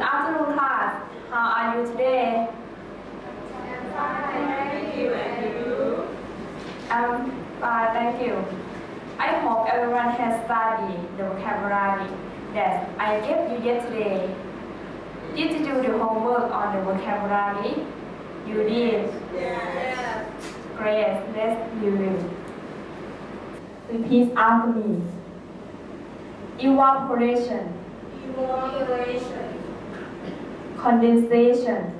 Good afternoon, class. How are you today? I'm fine, thank you. I hope everyone has studied the vocabulary that I gave you yesterday. Did you do the homework on the vocabulary? You did? Yes. Great, let's review. Repeat after me. Evaporation. Evaporation, condensation,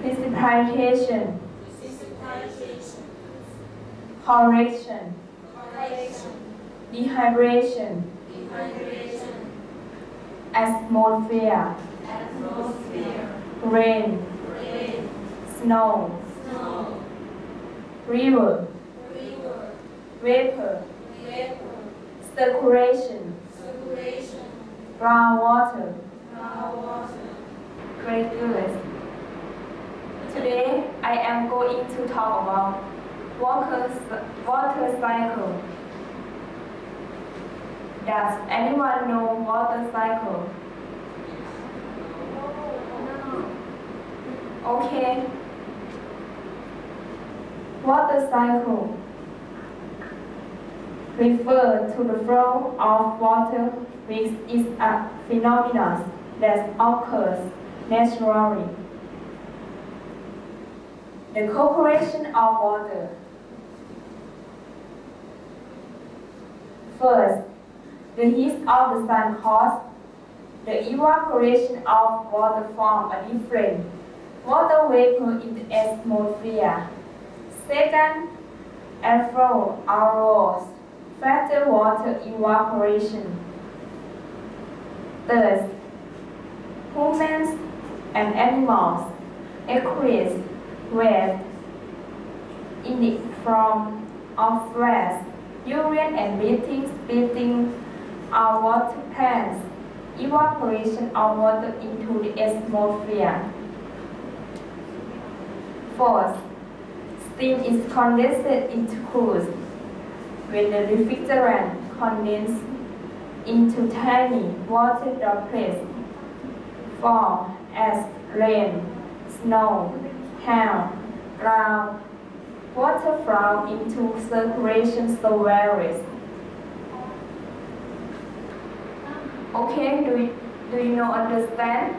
precipitation, correction, dehydration, atmosphere, rain, snow, river, vapor, circulation, groundwater, Great goodness. Today, I am going to talk about water, water cycle. Does anyone know water cycle? Okay. Water cycle refer to the flow of water which is a phenomenon that occurs naturally. The corporation of water. First, the heat of the sun causes the evaporation of water from a different water vapor in the atmosphere. Second, airflow arose faster water evaporation. Third, humans and animals increase weight in form of sweat, urine and breathing, spitting of water plants, evaporation of water into the atmosphere. Fourth, steam is condensed into clouds when the refrigerant condenses into tiny water droplets form as rain, snow, hail, ground, water flow into circulation so varies. Okay, do you, do you know understand?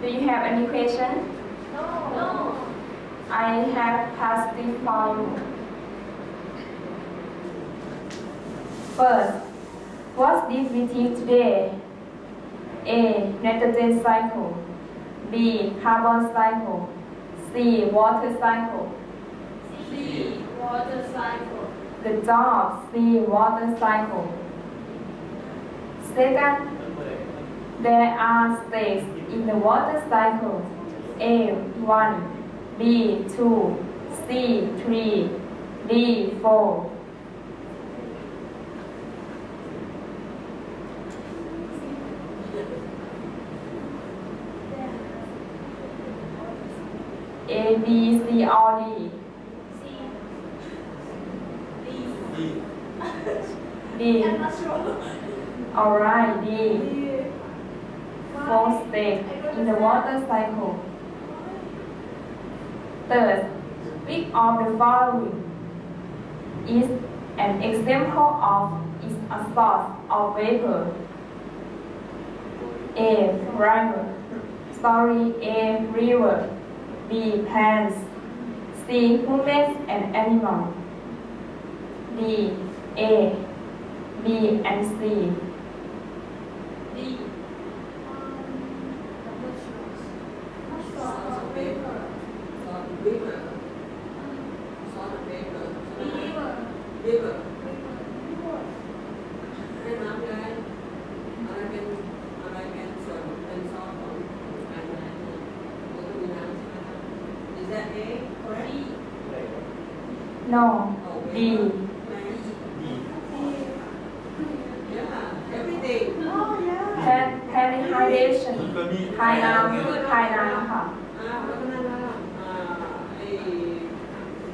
Do you have any question? No. I have passed it for you. First, what did we teach today? A. Nitrogen cycle. B. Carbon cycle. C. Water cycle. C. Water cycle. Good job. C. Water cycle. Second, there are states in the water cycle. A. 1. B. 2. C. 3. D. 4. A, B, C, or D? D. I'm not sure. Alright, D. Fourth stage in the water cycle. Third, which of the following is an example of is a source of vapor? A. River. Sorry, A. River. B. Plants. C. Humans and animals. D. A. B and C.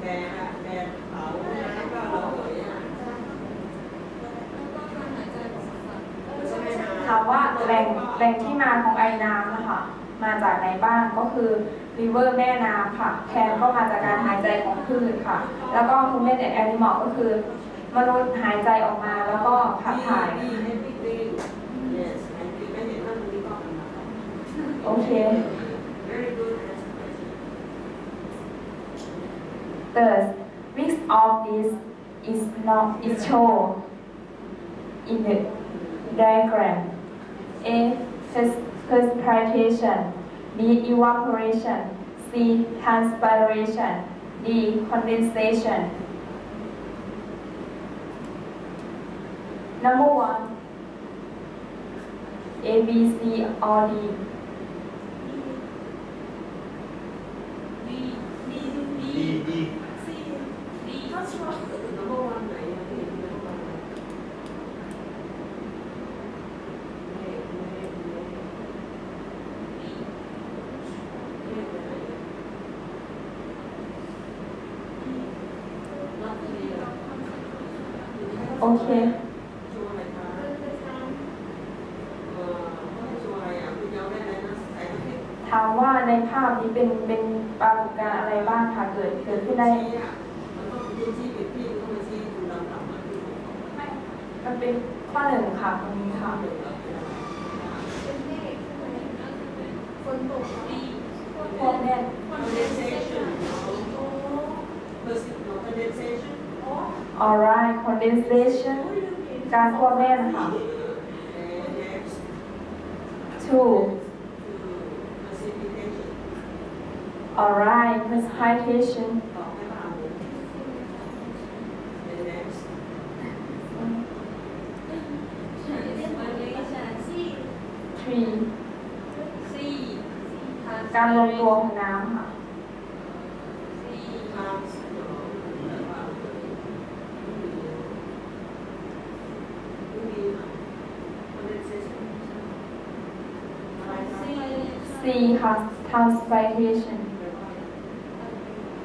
แดดอะแดดเผาน้ำก็ระเหยอะถามว่าแหล่งแหล่งที่มาของไอน้ำนะคะมาจากไหนบ้างก็คือ ริเวอร์แม่น้ำค่ะ แคนก็มาจากการหายใจของพืชค่ะ แล้วก็ฮูเมนแอนแอนิมอลก็คือ มนุษย์หายใจออกมาแล้วก็ผับถ่าย โอเค Thus, which of these is not is show in the diagram? A. Perspiration B. Evaporation C. Transpiration D. Condensation Number one A, B, C, or D โอเคถามว่าในภาพนี้เป็นเป็นปรากฏการณ์อะไรบ้างคะเกิดเกิดขึ้นได้มันเป็นข้อหนึ่งค่ะตรงนี้ค่ะคนตกคนแน่น condensation condensation alright condensation การโคแน่นค่ะ two alright precipitation three การรวมตัวของน้ำค่ะ C ค่ะ transpiration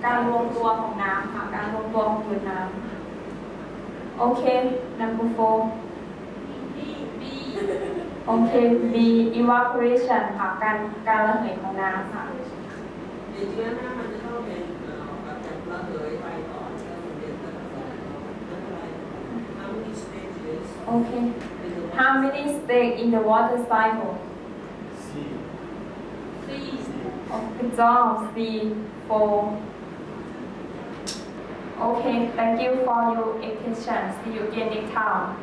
การรวมตัวของน้ำค่ะ การรวมตัวของหยดน้ำโอเค number four B B โอเค B evaporation ค่ะ การการระเหยของน้ำค่ะในเชื้อหน้ามันจะต้องเป็นเอ่อแบบจากระเหยไปก่อนแล้วมันเด็นแล้วก็ต่อไม่เป็นไร How many stages โอเค in the how many stage in the water cycle C four Okay, thank you for your attention. See you again next time.